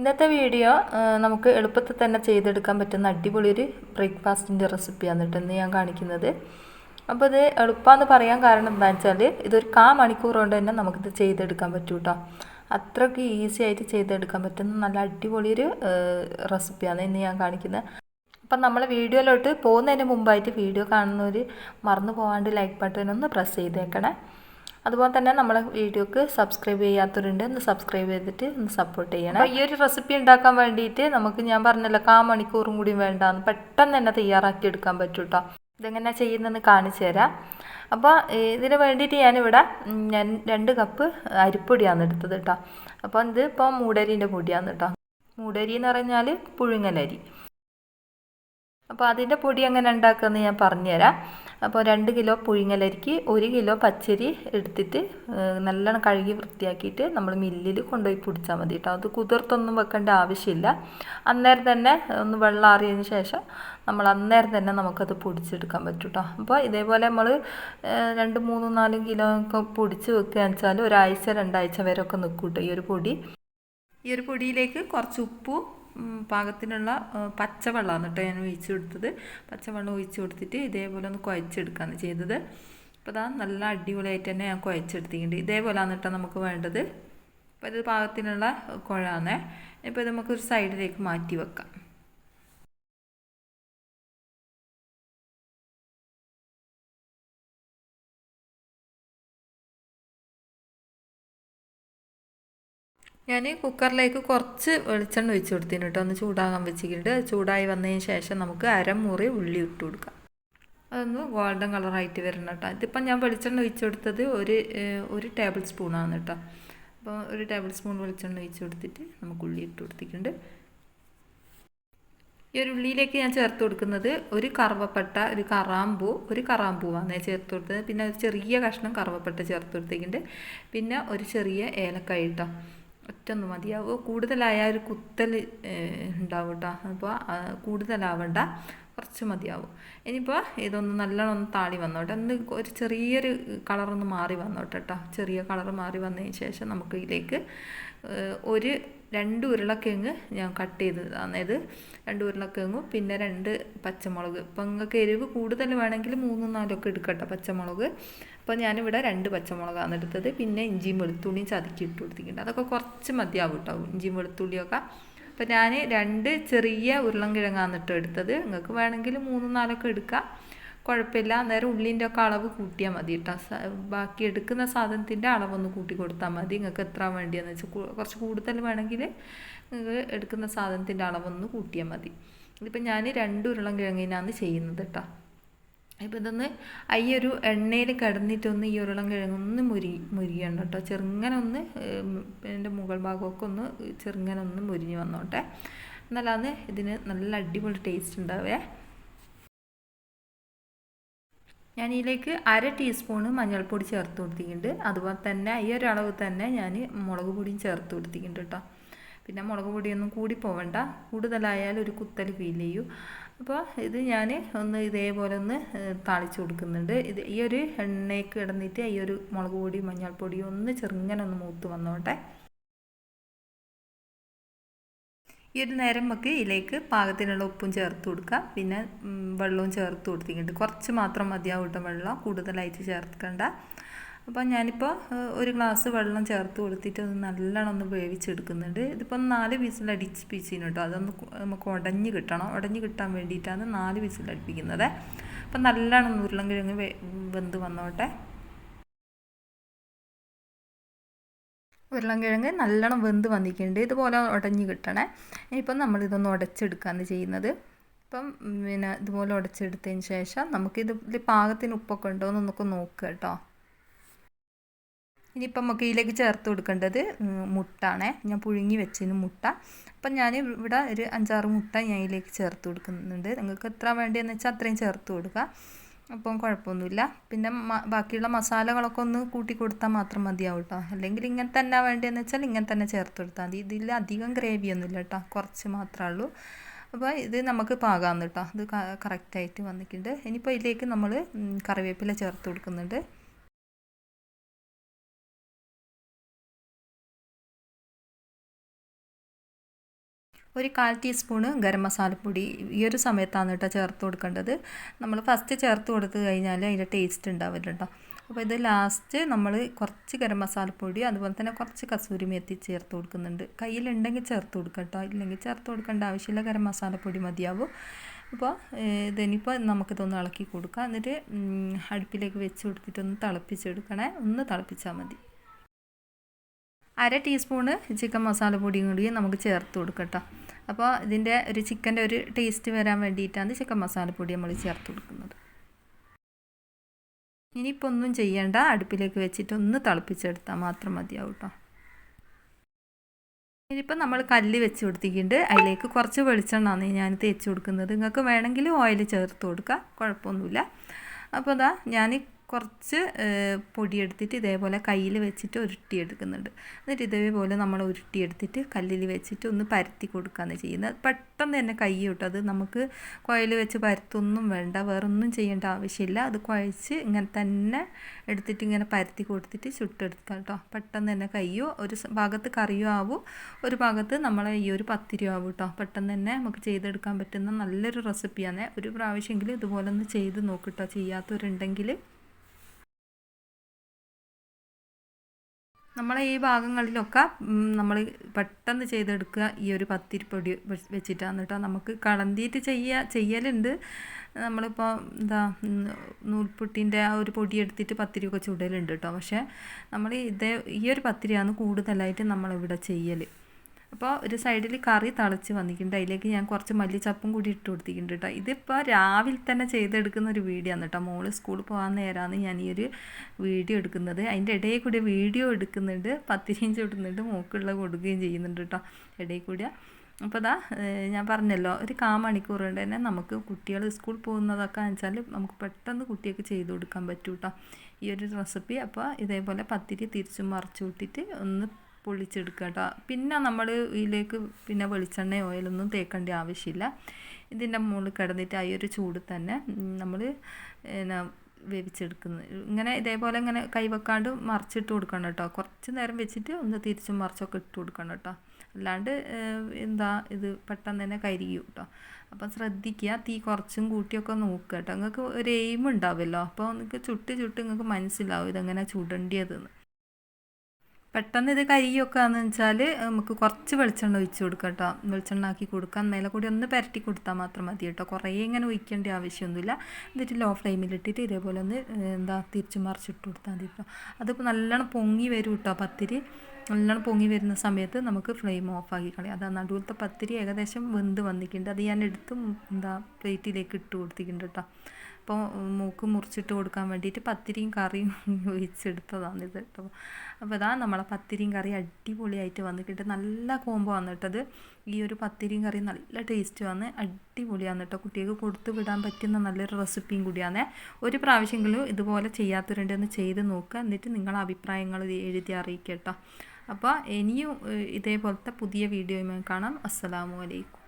ഇന്നത്തെ വീഡിയോ നമുക്ക് എളുപ്പത്തിൽ തന്നെ ചെയ്തെടുക്കാൻ പറ്റുന്ന അടിപൊളി ഒരു ബ്രേക്ക്ഫാസ്റ്റിന്റെ റെസിപ്പിയാണ് കേട്ടോ ഇന്ന് ഞാൻ കാണിക്കുന്നത്. അപ്പോൾ ഇത് എളുപ്പമെന്ന് പറയാൻ കാരണം എന്താണെന്ന് വെച്ചാൽ ഇതൊരു കാ മണിക്കൂർ കൊണ്ട് തന്നെ നമുക്കിത് ചെയ്തെടുക്കാൻ പറ്റും കേട്ടോ. അത്രയ്ക്ക് ഈസി ആയിട്ട് ചെയ്തെടുക്കാൻ പറ്റുന്ന നല്ല അടിപൊളി ഒരു റെസിപ്പിയാണ് ഇന്ന് ഞാൻ കാണിക്കുന്നത്. അപ്പം നമ്മൾ വീഡിയോയിലോട്ട് പോകുന്നതിന് മുമ്പായിട്ട് വീഡിയോ കാണുന്നവർ മറന്നു പോകാണ്ട് ലൈക്ക് ബട്ടൺ ഒന്ന് പ്രസ് ചെയ്തേക്കണേ. അതുപോലെ തന്നെ നമ്മളെ വീഡിയോക്ക് സബ്സ്ക്രൈബ് ചെയ്യാത്തവരുണ്ട് ഒന്ന് സബ്സ്ക്രൈബ് ചെയ്തിട്ട് ഒന്ന് സപ്പോർട്ട് ചെയ്യണം. ഈ ഒരു റെസിപ്പി ഉണ്ടാക്കാൻ വേണ്ടിയിട്ട് നമുക്ക് ഞാൻ പറഞ്ഞല്ലോ കാ മണിക്കൂറും കൂടി വേണ്ടാന്ന് പെട്ടെന്ന് തന്നെ തയ്യാറാക്കി എടുക്കാൻ പറ്റും കേട്ടോ ഇതെങ്ങനെ ചെയ്യുന്നതെന്ന് കാണിച്ചു തരാം. അപ്പോൾ ഇതിന് വേണ്ടിയിട്ട് ഞാനിവിടെ ഞാൻ രണ്ട് കപ്പ് അരിപ്പൊടിയാണ് എടുത്തത് കേട്ടോ അപ്പോൾ ഇത് ഇപ്പോൾ മൂടരീന്റെ പൊടിയാണ് കേട്ടോ മൂടരി എന്ന് പറഞ്ഞാൽ പുഴുങ്ങലരി. അപ്പോൾ അതിന്റെ പൊടി എങ്ങനെ ഉണ്ടാക്കുമെന്ന് ഞാൻ പറഞ്ഞുതരാം. അപ്പോൾ രണ്ട് കിലോ പുഴുങ്ങലരിക്ക് ഒരു കിലോ പച്ചരി എടുത്തിട്ട് നല്ലോണം കഴുകി വൃത്തിയാക്കിയിട്ട് നമ്മൾ മില്ലിൽ കൊണ്ടുപോയി പൊടിച്ചാൽ മതി കേട്ടോ അത് കുതിർത്തൊന്നും വെക്കേണ്ട ആവശ്യമില്ല. അന്നേരം തന്നെ ഒന്ന് വെള്ളം ആറിയതിന് ശേഷം നമ്മൾ അന്നേരം തന്നെ നമുക്കത് പൊടിച്ചെടുക്കാൻ പറ്റും കേട്ടോ അപ്പോൾ ഇതേപോലെ നമ്മൾ രണ്ട് മൂന്നും നാലും കിലോ ഒക്കെ പൊടിച്ച് വെക്കുകയെന്ന് വെച്ചാൽ ഒരാഴ്ച രണ്ടാഴ്ച വരെ ഒക്കെ നിൽക്കും കേട്ടോ ഈ ഒരു പൊടി. ഈ ഒരു പൊടിയിലേക്ക് കുറച്ച് ഉപ്പും പാകത്തിനുള്ള പച്ചവെള്ളമാണ് കേട്ടോ ഞാൻ ഒഴിച്ച് കൊടുത്തത്. പച്ചവെള്ളം ഒഴിച്ച് കൊടുത്തിട്ട് ഇതേപോലെ ഒന്ന് കുഴച്ചെടുക്കുകയാണ് ചെയ്തത്. അപ്പോൾ അതാ നല്ല അടിപൊളിയായിട്ട് തന്നെ ഞാൻ കുഴച്ചെടുത്തിട്ടുണ്ട്. ഇതേപോലെയാണ് കേട്ടോ നമുക്ക് വേണ്ടത്. അപ്പോൾ ഇത് പാകത്തിനുള്ള കുഴാന്നേ ഇപ്പോൾ ഇത് നമുക്ക് ഒരു സൈഡിലേക്ക് മാറ്റി വെക്കാം. ഞാൻ കുക്കറിലേക്ക് കുറച്ച് വെളിച്ചെണ്ണ ഒഴിച്ച് കൊടുത്തിന് കേട്ടോ. ഒന്ന് ചൂടാകാൻ വെച്ചിട്ട് ചൂടായി വന്നതിന് ശേഷം നമുക്ക് അരമുറി ഉള്ളി ഇട്ട് കൊടുക്കാം. അതൊന്ന് ഗോൾഡൻ കളറായിട്ട് വരണം കേട്ടോ. ഇതിപ്പം ഞാൻ വെളിച്ചെണ്ണ ഒഴിച്ച് കൊടുത്തത് ഒരു ഒരു ടേബിൾ സ്പൂണാണ് കേട്ടോ. അപ്പോൾ ഒരു ടേബിൾ സ്പൂൺ വെളിച്ചെണ്ണ ഒഴിച്ച് കൊടുത്തിട്ട് നമുക്ക് ഉള്ളി ഇട്ട് കൊടുത്തിട്ടുണ്ട്. ഈ ഒരു ഉള്ളിയിലേക്ക് ഞാൻ ചേർത്ത് കൊടുക്കുന്നത് ഒരു കറുവപ്പട്ട ഒരു കറാമ്പൂ ഒരു കറാമ്പൂവാണ് ചേർത്ത് കൊടുത്തത്. പിന്നെ ഒരു ചെറിയ കഷ്ണം കറുവപ്പട്ട ചേർത്ത് കൊടുത്തിട്ടുണ്ട്. പിന്നെ ഒരു ചെറിയ ഏലക്കായ കേട്ടോ. ഒറ്റൊന്ന് മതിയാവുക കൂടുതലായ ഒരു കുത്തൽ ഉണ്ടാവും കേട്ടോ അപ്പോൾ കൂടുതലാവണ്ട. കുറച്ച് മതിയാവും. ഇനിയിപ്പോൾ ഇതൊന്ന് നല്ലോണം ഒന്ന് താളി വന്നോട്ടെ. ഒന്ന് ഒരു ചെറിയൊരു കളറൊന്ന് മാറി വന്നോട്ടെ കേട്ടോ ചെറിയ കളർ മാറി വന്നതിന് ശേഷം നമുക്ക് ഇതിലേക്ക് ഒരു രണ്ട് ഉരുളക്കിഴങ്ങ് ഞാൻ കട്ട് ചെയ്ത് അതായത് രണ്ട് ഉരുളക്കിഴങ്ങും പിന്നെ രണ്ട് പച്ചമുളക്. ഇപ്പം നിങ്ങൾക്ക് എരിവ് കൂടുതൽ വേണമെങ്കിൽ മൂന്നും നാലൊക്കെ എടുക്കട്ടെ പച്ചമുളക്. അപ്പോൾ ഞാനിവിടെ രണ്ട് പച്ചമുളകാണ് എടുത്തത്. പിന്നെ ഇഞ്ചിയും വെളുത്തുള്ളിയും ചതുക്കി ഇട്ട് കൊടുത്തിട്ടുണ്ട്. അതൊക്കെ കുറച്ച് മതിയാവും കേട്ടോ ഇഞ്ചിയും വെളുത്തുള്ളിയൊക്കെ. അപ്പോൾ ഞാൻ രണ്ട് ചെറിയ ഉരുളൻകിഴങ്ങാണ് ഇട്ട് എടുത്തത്. നിങ്ങൾക്ക് വേണമെങ്കിൽ മൂന്നും നാലൊക്കെ എടുക്കാം. കുഴപ്പമില്ല. അന്നേരം ഉള്ളിന്റെ ഒക്കെ അളവ് കൂട്ടിയാൽ മതി കേട്ടോ ബാക്കി എടുക്കുന്ന സാധനത്തിന്റെ അളവൊന്ന് കൂട്ടി കൊടുത്താൽ മതി. നിങ്ങൾക്ക് എത്ര വേണ്ടിയെന്ന് വെച്ചാൽ കുറച്ച് കൂടുതൽ വേണമെങ്കിൽ നിങ്ങൾക്ക് എടുക്കുന്ന സാധനത്തിന്റെ അളവൊന്ന് കൂട്ടിയാൽ മതി. ഇതിപ്പോൾ ഞാൻ രണ്ട് ഉരുളൻ കിഴങ്ങിനാണ് ചെയ്യുന്നത് കേട്ടോ ഇപ്പോൾ ഇതൊന്ന് ഈ ഒരു എണ്ണയിൽ കിടന്നിട്ടൊന്ന് ഈ ഉരുളം കിഴങ്ങൊന്ന് മുരി മുരിയണം കേട്ടോ. ചെറുങ്ങനെ ഒന്ന് എന്റെ മുകൾ ഭാഗമൊക്കെ ഒന്ന് ചെറുങ്ങനെ ഒന്ന് മുരിഞ്ഞ് വന്നോട്ടെ. എന്നാലാണ് ഇതിന് നല്ല അടിപൊളി ടേസ്റ്റ് ഉണ്ടാവേ. ഞാൻ ഇതിലേക്ക് അര ടീസ്പൂണ് മഞ്ഞൾപ്പൊടി ചേർത്ത് കൊടുത്തിട്ടുണ്ട്. അതുപോലെ തന്നെ ഈ ഒരു അളവ് തന്നെ ഞാൻ മുളക് പൊടിയും ചേർത്ത് കൊടുത്തിട്ടുണ്ട് കേട്ടോ. പിന്നെ മുളക് പൊടിയൊന്നും കൂടി പോവണ്ട. കൂടുതലായാൽ ഒരു കുത്തൽ ഫീൽ ചെയ്യും. അപ്പോൾ ഇത് ഞാൻ ഒന്ന് ഇതേപോലെ ഒന്ന് താളിച്ച് കൊടുക്കുന്നുണ്ട്. ഇത് ഈ ഒരു എണ്ണയ്ക്ക് കിടന്നിട്ട് ഈ ഒരു മുളക് പൊടി മഞ്ഞൾപ്പൊടിയും ഒന്ന് ചെറുങ്ങനെ ഒന്ന് മൂത്ത് വന്നോട്ടെ. ഈ ഒരു നേരം നമുക്ക് ഇതിലേക്ക് പാകത്തിനുള്ള ഉപ്പും ചേർത്ത് കൊടുക്കാം. പിന്നെ വെള്ളവും ചേർത്ത് കൊടുത്തിട്ടുണ്ട്. കുറച്ച് മാത്രം മതിയാവും കേട്ടോ വെള്ളം. കൂടുതലായിട്ട് ചേർക്കണ്ട. അപ്പോൾ ഞാനിപ്പോൾ ഒരു ഗ്ലാസ് വെള്ളം ചേർത്ത് കൊടുത്തിട്ട് അത് നല്ലോണം ഒന്ന് വേവിച്ചെടുക്കുന്നുണ്ട്. ഇതിപ്പോൾ നാല് വിസിലടിച്ച് പിച്ചിന് കേട്ടോ. അതൊന്ന് നമുക്ക് ഉടഞ്ഞ് കിട്ടണം. ഉടഞ്ഞ് കിട്ടാൻ വേണ്ടിയിട്ടാണ് നാല് വിസിലടിപ്പിക്കുന്നത്. അപ്പം നല്ലോണം ഉരുളൻകിഴങ്ങ് വെന്ത് വന്നോട്ടെ. ഉരുളൻകിഴങ്ങ് നല്ലോണം വെന്ത് വന്നിട്ടുണ്ട്. ഇതുപോലെ ഉടഞ്ഞ് കിട്ടണേ. ഇനിയിപ്പം നമ്മളിതൊന്ന് ഉടച്ചെടുക്കുകയാണ് ചെയ്യുന്നത്. ഇപ്പം പിന്നെ ഇതുപോലെ ഉടച്ചെടുത്തതിന് ശേഷം നമുക്കിത് പാകത്തിന് ഉപ്പൊക്കെ ഉണ്ടോ എന്ന് നമുക്ക് നോക്കുക കേട്ടോ. ഇനിയിപ്പം നമുക്ക് ഇതിലേക്ക് ചേർത്ത് കൊടുക്കേണ്ടത് മുട്ടാണ്. ഞാൻ പുഴുങ്ങി വെച്ചതിന് മുട്ട. അപ്പം ഞാൻ ഇവിടെ ഒരു അഞ്ചാറ് മുട്ട ഞാൻ ഇതിലേക്ക് ചേർത്ത് കൊടുക്കുന്നുണ്ട്. നിങ്ങൾക്ക് എത്ര വേണ്ടിയെന്ന് വെച്ചാൽ അത്രയും ചേർത്ത് കൊടുക്കുക. അപ്പം കുഴപ്പമൊന്നുമില്ല. പിന്നെ ബാക്കിയുള്ള മസാലകളൊക്കെ ഒന്ന് കൂട്ടി കൊടുത്താൽ മാത്രം മതിയാവും കേട്ടോ അല്ലെങ്കിൽ ഇങ്ങനെ തന്നെ വേണ്ടിയെന്ന് വെച്ചാൽ ഇങ്ങനെ തന്നെ ചേർത്ത് കൊടുത്താൽ മതി. ഇതിൽ അധികം ഗ്രേവിയൊന്നുമില്ല കേട്ടോ കുറച്ച് മാത്രമേ ഉള്ളൂ. അപ്പോൾ ഇത് നമുക്ക് പാകാമെന്ന് കേട്ടോ ഇത് കറക്റ്റായിട്ട് വന്നിട്ടുണ്ട്. ഇനിയിപ്പോൾ ഇതിലേക്ക് നമ്മൾ കറിവേപ്പില ചേർത്ത് കൊടുക്കുന്നുണ്ട്. ഒരു കാൽ ടീസ്പൂണ് ഗരം മസാലപ്പൊടി ഈ ഒരു സമയത്താണ് കേട്ടോ ചേർത്ത് കൊടുക്കേണ്ടത്. നമ്മൾ ഫസ്റ്റ് ചേർത്ത് കൊടുത്ത് കഴിഞ്ഞാൽ അതിന്റെ ടേസ്റ്റ് ഉണ്ടാവില്ല കേട്ടോ അപ്പോൾ ഇത് ലാസ്റ്റ് നമ്മൾ കുറച്ച് ഗരം മസാലപ്പൊടി അതുപോലെ തന്നെ കുറച്ച് കസൂരി മേത്തി ചേർത്ത് കൊടുക്കുന്നുണ്ട്. കയ്യിലുണ്ടെങ്കിൽ ചേർത്ത് കൊടുക്കാം കേട്ടോ ഇല്ലെങ്കിൽ ചേർത്ത് കൊടുക്കേണ്ട ആവശ്യമില്ല. ഗരം മസാലപ്പൊടി മതിയാവും. അപ്പോൾ ഇതിനിപ്പോൾ നമുക്കിതൊന്ന് ഇളക്കി കൊടുക്കാം. എന്നിട്ട് അടുപ്പിലേക്ക് വെച്ച് കൊടുത്തിട്ടൊന്ന് തിളപ്പിച്ചെടുക്കണേ. ഒന്ന് തിളപ്പിച്ചാൽ മതി. അര ടീസ്പൂണ് ചിക്കൻ മസാല പൊടിയും കൂടി നമുക്ക് ചേർത്ത് കൊടുക്കട്ടോ. അപ്പോൾ ഇതിന്റെ ഒരു ചിക്കന്റെ ഒരു ടേസ്റ്റ് വരാൻ വേണ്ടിയിട്ടാണ് ചിക്കൻ മസാലപ്പൊടി നമ്മൾ ചേർത്ത് കൊടുക്കുന്നത്. ഇനിയിപ്പോൾ ഒന്നും ചെയ്യേണ്ട. അടുപ്പിലേക്ക് വെച്ചിട്ട് ഒന്ന് തിളപ്പിച്ചെടുത്താൽ മാത്രം മതിയാവും കേട്ടോ. ഇനിയിപ്പോൾ നമ്മൾ കല്ല് വെച്ച് കൊടുത്തിട്ടുണ്ട്. അതിലേക്ക് കുറച്ച് വെളിച്ചെണ്ണമാണ് ഞാൻ തേച്ച് കൊടുക്കുന്നത്. നിങ്ങൾക്ക് വേണമെങ്കിൽ ഓയിൽ ചേർത്ത് കൊടുക്കുക കുഴപ്പമൊന്നുമില്ല. അപ്പോൾ അതാ ഞാൻ കുറച്ച് പൊടിയെടുത്തിട്ട് ഇതേപോലെ കയ്യിൽ വെച്ചിട്ട് ഉരുട്ടിയെടുക്കുന്നുണ്ട്. എന്നിട്ട് ഇതേപോലെ നമ്മൾ ഉരുട്ടിയെടുത്തിട്ട് കല്ലിൽ വെച്ചിട്ട് ഒന്ന് പരത്തി കൊടുക്കുകയാണ് ചെയ്യുന്നത്. പെട്ടെന്ന് തന്നെ കൈ കിട്ടും. അത് നമുക്ക് കുഴൽ വെച്ച് പരത്തൊന്നും വേണ്ട. വേറൊന്നും ചെയ്യേണ്ട ആവശ്യമില്ല. അത് കുഴച്ച് ഇങ്ങനെ തന്നെ എടുത്തിട്ട് ഇങ്ങനെ പരത്തി കൊടുത്തിട്ട് ചുട്ടെടുക്കുക കേട്ടോ. പെട്ടെന്ന് തന്നെ കയ്യോ ഒരു ഭാഗത്ത് കറിയോ ആവും. ഒരു ഭാഗത്ത് നമ്മളെ ഈ ഒരു പത്തിരിയോ ആവും കേട്ടോ. പെട്ടെന്ന് തന്നെ നമുക്ക് ചെയ്തെടുക്കാൻ പറ്റുന്ന നല്ലൊരു റെസിപ്പിയാണ്. ഒരു പ്രാവശ്യമെങ്കിലും ഇതുപോലെ ഒന്ന് ചെയ്ത് നോക്കിട്ടോ ചെയ്യാത്തവരുണ്ടെങ്കിൽ നമ്മളെ ഈ ഭാഗങ്ങളിലൊക്കെ നമ്മൾ പെട്ടെന്ന് ചെയ്തെടുക്കുക ഈ ഒരു പത്തിരിപ്പൊടി വെച്ചിട്ടാണ് കേട്ടോ നമുക്ക് കളന്തിയിട്ട് ചെയ്യുക ചെയ്യലുണ്ട്. നമ്മളിപ്പോൾ എന്താ നൂൽപുട്ടിന്റെ ആ ഒരു പൊടി എടുത്തിട്ട് പത്തിരിയൊക്കെ ചുടലുണ്ട് കേട്ടോ പക്ഷേ നമ്മൾ ഇതേ ഈ ഒരു പത്തിരിയാണ് കൂടുതലായിട്ട് നമ്മളിവിടെ ചെയ്യൽ അപ്പോൾ ഒരു സൈഡിൽ കറി തിളച്ച് വന്നിട്ടുണ്ട്. അതിലേക്ക് ഞാൻ കുറച്ച് മല്ലിച്ചപ്പും കൂടി ഇട്ട് കൊടുത്തിട്ടുണ്ട് കേട്ടോ ഇതിപ്പോൾ രാവിലെ തന്നെ ചെയ്തെടുക്കുന്ന ഒരു വീഡിയോ ആണ് കേട്ടോ മോൾ സ്കൂളിൽ പോകാൻ നേരമാണ് ഞാൻ ഈ ഒരു വീഡിയോ എടുക്കുന്നത്. അതിന്റെ ഇടയിൽ കൂടി വീഡിയോ എടുക്കുന്നുണ്ട്. പത്തിരിയും ഇടുന്നുണ്ട് മൂക്കുള്ള കൊടുക്കുകയും ചെയ്യുന്നുണ്ട് കേട്ടോ ഇടയിൽ കൂടി. അപ്പോൾ അതാ ഞാൻ പറഞ്ഞല്ലോ ഒരു കാ മണിക്കൂർ കൊണ്ട് തന്നെ നമുക്ക് കുട്ടികൾ സ്കൂൾ പോകുന്നതൊക്കെ വെച്ചാൽ നമുക്ക് പെട്ടെന്ന് കുട്ടിയൊക്കെ ചെയ്ത് കൊടുക്കാൻ പറ്റും കേട്ടോ ഈ ഒരു റെസിപ്പി. അപ്പോൾ ഇതേപോലെ പത്തിരി തിരിച്ചും മറിച്ചു വിട്ടിട്ട് ഒന്ന് പൊളിച്ചെടുക്കുക കേട്ടോ പിന്നെ നമ്മൾ ഇതിലേക്ക് പിന്നെ വെളിച്ചെണ്ണ ഓയിലൊന്നും തേക്കേണ്ട ആവശ്യമില്ല. ഇതിന്റെ മുകളിൽ കിടന്നിട്ട് ആ ഒരു ചൂട് തന്നെ നമ്മൾ എന്നാ വേവിച്ചെടുക്കുന്നത് ഇങ്ങനെ ഇതേപോലെ ഇങ്ങനെ കൈവെക്കാണ്ട് മറിച്ചിട്ട് കൊടുക്കണം കേട്ടോ. കുറച്ച് നേരം വെച്ചിട്ട് ഒന്ന് തിരിച്ചും മറിച്ചൊക്കെ ഇട്ട് കൊടുക്കണം കേട്ടോ. അല്ലാണ്ട് എന്താ ഇത് പെട്ടെന്ന് തന്നെ കരിയും കേട്ടോ. അപ്പം ശ്രദ്ധിക്കുക. തീ കുറച്ചും കൂട്ടിയൊക്കെ നോക്കുക കേട്ടോ. നിങ്ങൾക്ക് ഒരു എയിം ഉണ്ടാവുമല്ലോ. അപ്പോൾ നിങ്ങൾക്ക് ചുട്ട് ചുട്ട് നിങ്ങൾക്ക് മനസ്സിലാവും ഇതെങ്ങനെ ചുടേണ്ടിയതെന്ന് പെട്ടെന്ന് ഇത് കരിയൊക്കെയാന്ന് വെച്ചാൽ നമുക്ക് കുറച്ച് വെളിച്ചെണ്ണ ഒഴിച്ച് കൊടുക്കാം കേട്ടോ വെളിച്ചെണ്ണ ആക്കി കൊടുക്കാം. മേലെ കൂടി ഒന്ന് പരട്ടി കൊടുത്താൽ മാത്രം മതി കേട്ടോ. കുറേ ഇങ്ങനെ ഒഴിക്കേണ്ട ആവശ്യമൊന്നുമില്ല. എന്നിട്ട് ലോ ഫ്ലെയിമിലിട്ടിട്ട് ഇതേപോലെ ഒന്ന് എന്താ തിരിച്ച് മറിച്ചിട്ട് കൊടുത്താൽ മതി കേട്ടോ. അതിപ്പോൾ നല്ലോണം പൊങ്ങി വരും കേട്ടോ പത്തിരി. നല്ലോണം പൊങ്ങി വരുന്ന സമയത്ത് നമുക്ക് ഫ്ലെയിം ഓഫ് ആക്കി കളയാം. അതാ നടുവിലത്തെ പത്തിരി ഏകദേശം വെന്ത് വന്നിട്ടുണ്ട്. അത് ഞാൻ എടുത്ത് എന്താ പ്ലേറ്റിലേക്ക് ഇട്ട് കൊടുത്തിട്ടുണ്ട് കേട്ടോ. അപ്പോൾ മൂക്ക് മുറിച്ചിട്ട് കൊടുക്കാൻ വേണ്ടിയിട്ട് പത്തിരിയും കറിയും ഒഴിച്ചെടുത്തതാണ് ഇത് കേട്ടോ അപ്പോൾ ഇതാ നമ്മളെ പത്തിരിയും കറി അടിപൊളിയായിട്ട് വന്നിട്ട് നല്ല കോമ്പോ വന്നിട്ടത് ഈ ഒരു പത്തിരിയും കറിയും നല്ല ടേസ്റ്റ് വന്ന് അടിപൊളിയാണ് കേട്ടോ. കുട്ടികൾക്ക് കൊടുത്തു വിടാൻ പറ്റുന്ന നല്ലൊരു റെസിപ്പിയും കൂടിയാണ്. ഒരു പ്രാവശ്യമെങ്കിലും ഇതുപോലെ ചെയ്യാത്തവരുണ്ടെന്ന് ചെയ്ത് നോക്കുക എന്നിട്ട് നിങ്ങളെ അഭിപ്രായങ്ങൾ എഴുതി അറിയിക്കുക അപ്പോൾ ഇനിയും ഇതേപോലത്തെ പുതിയ വീഡിയോയുമായി കാണാം. അസ്സലാമു അലൈക്കും.